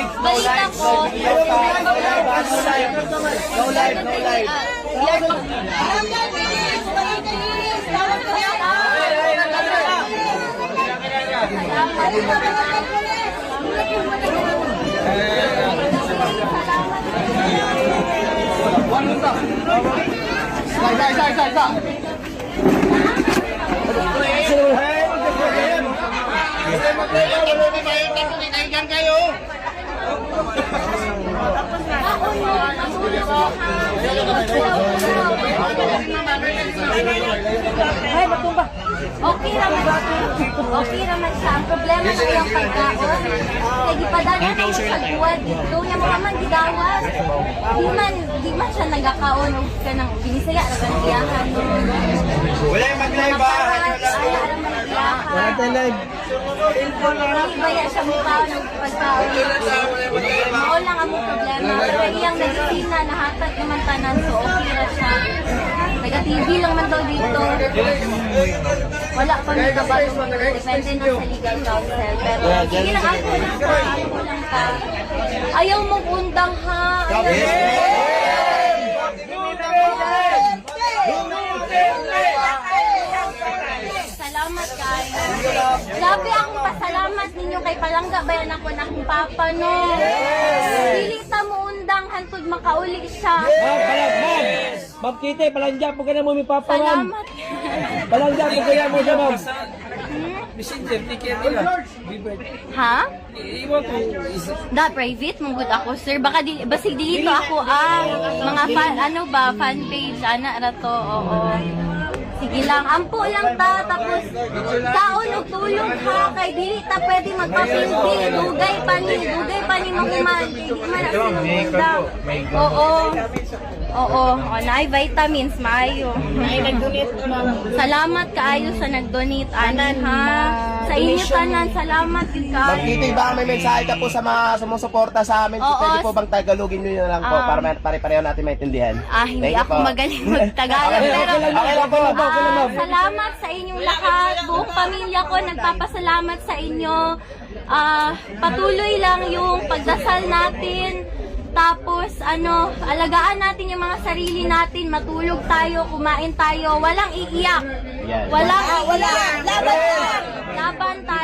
no ko, No live, no live. One minute. Sai, sai, sai, sai, sai. Hey, hey, hey. Hey, hey, hey. Hey, hey, hey. Hey, hey, hey. No live. Okay naman Okay naman siya. Ang problema na yung pagkaon. Kaya gipadala na mo sa buwan dito. Yung mga man gidawas. Di man, di man siya nagakaon. O ka nang binisaya. Ragan iyahan. Wala yung mag-live ba? Wala tayo live. Hindi baya siya mukha ng pagkaon. Oo lang ang mong problema. Pero iyang medisina, nahatag naman tanan. So, okay na siya. Taga-TV lang man daw dito. Wala pa may kabalo. Depende na sa legal counsel. Pero, sige lang ako ka. Ako lang ka. Ayaw mong undang ha. Ayaw kayo. Grabe akong pasalamat ninyo Palangga bayan ako ng akong papa no. Dili ta mo undang hantod makauli siya. Ma'am, palang, ma'am. Ma'am Kitty, palangja po ka na mo mi papa, ma'am. Salamat. Palangja po kaya mo siya, ma'am. Messenger, take care nila. Ha? Iwan ko. Da private mong good ako sir. Baka di basig dito ako ah mga fan ano ba fan page ana ra to. Oo. Sige lang, ampo lang ta, tapos kaon og tulog ha, kay dili ta pwede magpapildi, dugay pa ni, dugay pa ni mahuman, kay di man na sinugda. Oo. Oo, oh, naay vitamins, maayo. Ay, nag-donate Salamat kaayo sa nag-donate, anan ha. Sa inyo tanan, salamat yun kaayo. Magkita baka may mensahe ka po sa mga sumusuporta sa amin. Oo. Pwede po bang tagalogin nyo na lang po Ah. para may- pare-pareho natin maintindihan? Ah, hindi Thank you ako po. magaling mag-Tagalog. Okay, pero, okay lang, okay lang po. Okay lang, ma'am. salamat sa inyong lahat. Buong pamilya ko nagpapasalamat sa inyo. Ah, patuloy lang yung pagdasal natin. Tapos, ano, alagaan natin yung mga sarili natin. Matulog tayo, kumain tayo. Walang iiyak. Walang iiyak. Laban Laban tayo.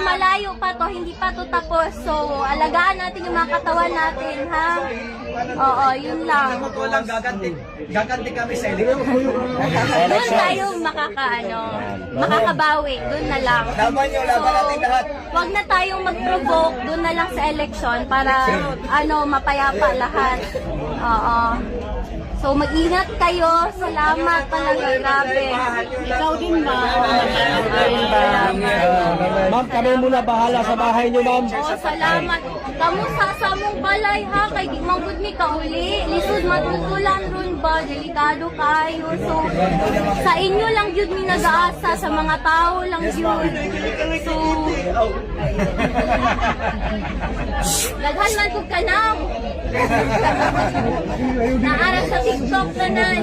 Malayo pa to, hindi pa to tapos. So, alagaan natin yung mga katawan natin, ha? Oo, yun lang. Walang gaganti. Gaganti kami sa eleksyon. Doon tayo makaka, ano, makakabawi. Doon na lang. Laban nyo, laban natin lahat. Wag na tayong mag-provoke. Doon na lang sa election para, ano, mapayapa lahat. Oo. So, mag-ingat kayo. Salamat talaga. Grabe. Ikaw din ba? Ma'am, kami muna bahala sa bahay niyo, ma'am. Oh, salamat. Kamu sa samong balay ha kay di man gud mi kauli. Lisod matutulan ron ba delikado kayo. So sa inyo lang jud mi nag-aasa sa mga tao lang jud. So Daghan man kog kanang. Naara sa TikTok tanan.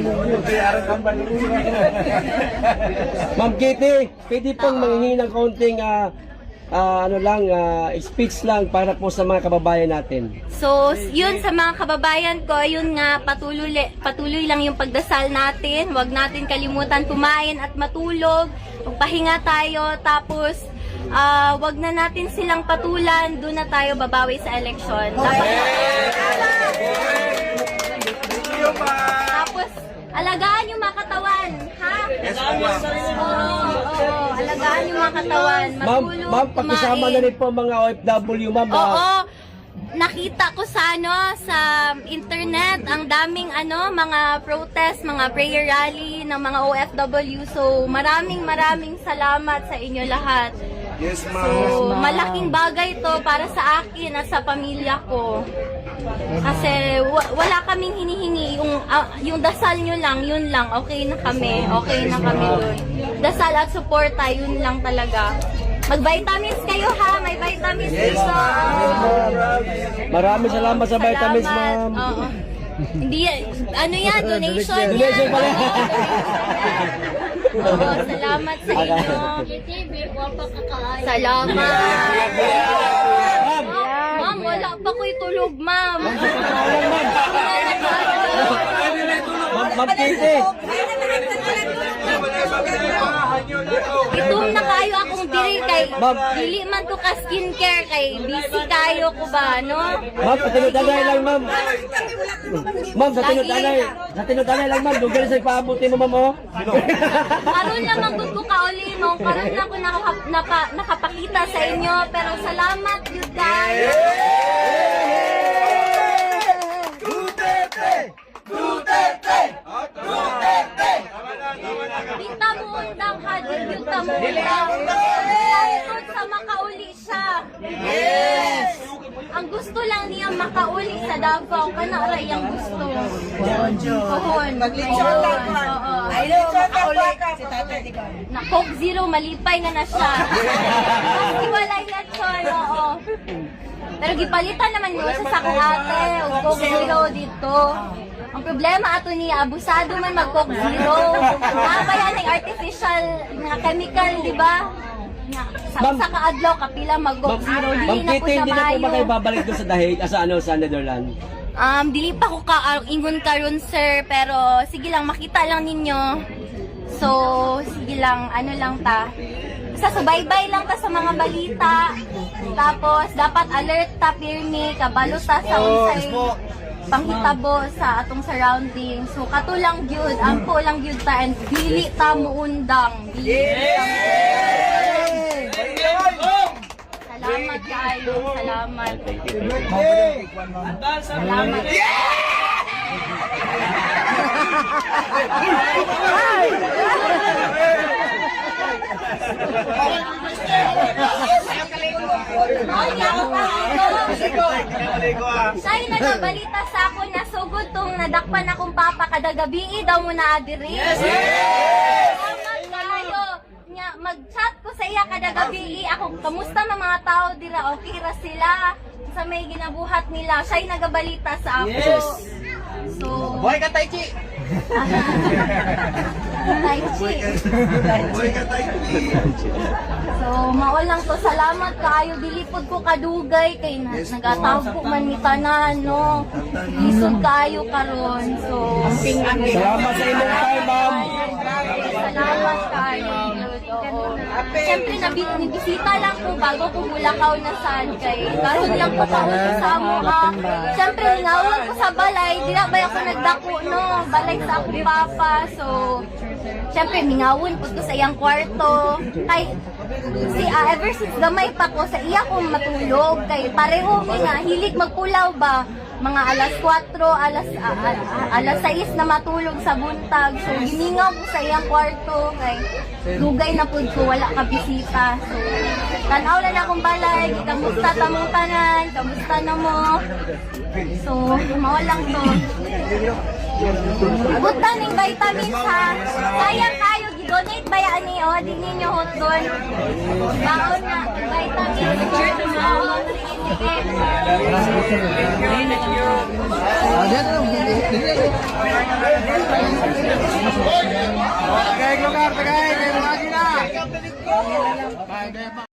Ma'am Kitty, pwede pong manghingi ng kaunting ah, ah, ano lang, ah, speech lang para po sa mga kababayan natin. So, yun sa mga kababayan ko, yun nga, patuloy, patuloy lang yung pagdasal natin. Huwag natin kalimutan kumain at matulog. Magpahinga tayo. Tapos, ah, wag na natin silang patulan. Doon na tayo babawi sa eleksyon. Dapat Tapos, alagaan yung mga katawan. Ha? Oo, oo. Alagaan yung mga katawan. Ma'am, ma'am, pakisama na rin po ang mga OFW, ma'am. ah. Oo. Nakita ko sa ano sa internet ang daming ano mga protest, mga prayer rally ng mga OFW. So maraming maraming salamat sa inyo lahat. Yes, So malaking bagay to para sa akin at sa pamilya ko. Kasi wa- wala kaming hinihingi yung ah, yung dasal nyo lang, yun lang. Okay na kami. Okay na kami dun. Dasal at suporta, yun lang talaga. Mag-vitamins kayo ha, may vitamins dito. Maraming salamat sa vitamins, ma'am. Oo. Hindi yan, ano yan, donation yan. Donation pala. Oo, salamat sa inyo. Salamat. Ma'am, ma'am, pa ko'y tulog, ma'am. Ma'am, Ma'am Kitty. Itum na kayo akong diri kay Ma'am. dili man to ka skincare kay busy kayo ko ba, no? Ma'am, sa tinod-anay lang, ma'am. Ma'am, sa tinod-anay. Sa tinod-anay lang, ma'am. Lugar sa ipaabuti mo, ma'am, oh. Karon naman gud ko kauli no, karon na ako naka, napa, nakapakita sa inyo pero salamat yun guys. Kita mo undang ha, kita mo undang. Salamat sa makauli siya. Yes! Ang gusto lang niya makauli sa Davao, kana ra iyang gusto. Pohon. Maglitsyon lang. Oo. Ay, no, makauli si Tatay Digong. na Coke Zero, malipay na na siya. Mas iwalay na siya, oo. Pero gipalitan naman mo sa sakong ate, o Coke Zero dito. Ang problema ato ni abusado man mag Coke Zero. Nakakaya ng artificial nga chemical, di ba? Nga, Sa Ma'am. sa kaadlaw kapila mag Coke Zero, Ma'am dili na ko Kitty, hindi na po ba kayo maayo. babalik doon sa dahig, ah, sa ano, sa Netherlands? Um, dili pa ko ka ah, ingon karon sir, pero sige lang makita lang ninyo. So, sige lang, ano lang ta. Sa subaybay lang ta sa mga balita. Tapos dapat alert ta pirmi kabalo ta sa unsay panghitabo sa atong surroundings. So katulang gyud, ampo lang gyud ta and dili ta muundang. Dili ta muundang. Salamat kayo, salamat. Salamat. Say nagabalita sa ako na sugod tong nadakpan akong papa kada gabi daw mo na adiri. Yes! Nga mag-chat ko sa iya kada gabi ako kamusta na mga tao dira okay ra sila sa may ginabuhat nila. Siya'y nagabalita sa ako. So, Buhay ka, Tai Chi! Tai Chi. So, mao lang to. Salamat kaayo. Dilipod ko kadugay kay na, nagatawag ko man ni tanan, no. Lisod kaayo karon. So, Salamat sa inyong time, ma'am. Salamat kaayo. Oo. Siyempre, nabi, nibisita lang ko bago ko mulakaw na saan kay karon lang ko pa sa ha. Siyempre, ningawan ko sa balay. Di na ba ako nagdako, no? Balay sa akong papa. So, Siyempre, mingawon po ko sa iyang kwarto. Kay, si, ah, ever since gamay pa ko, sa iya kong matulog. Kay, pareho nga, hilig magpulaw ba? Mga alas 4, alas, ah, ah, alas 6 na matulog sa buntag. So, giningaw ko sa iyang kwarto. Kay, dugay na po ko, wala ka bisita. So, tanaw lang akong balay. Kamusta tamong tanan? Kamusta na mo? So, mawalang to. Buta ning vitamins ha. Sayang kayo gi-donate ba yan ni o di ninyo hot doon. Baon na Tagay, lugar, tagay, kayo mga gina.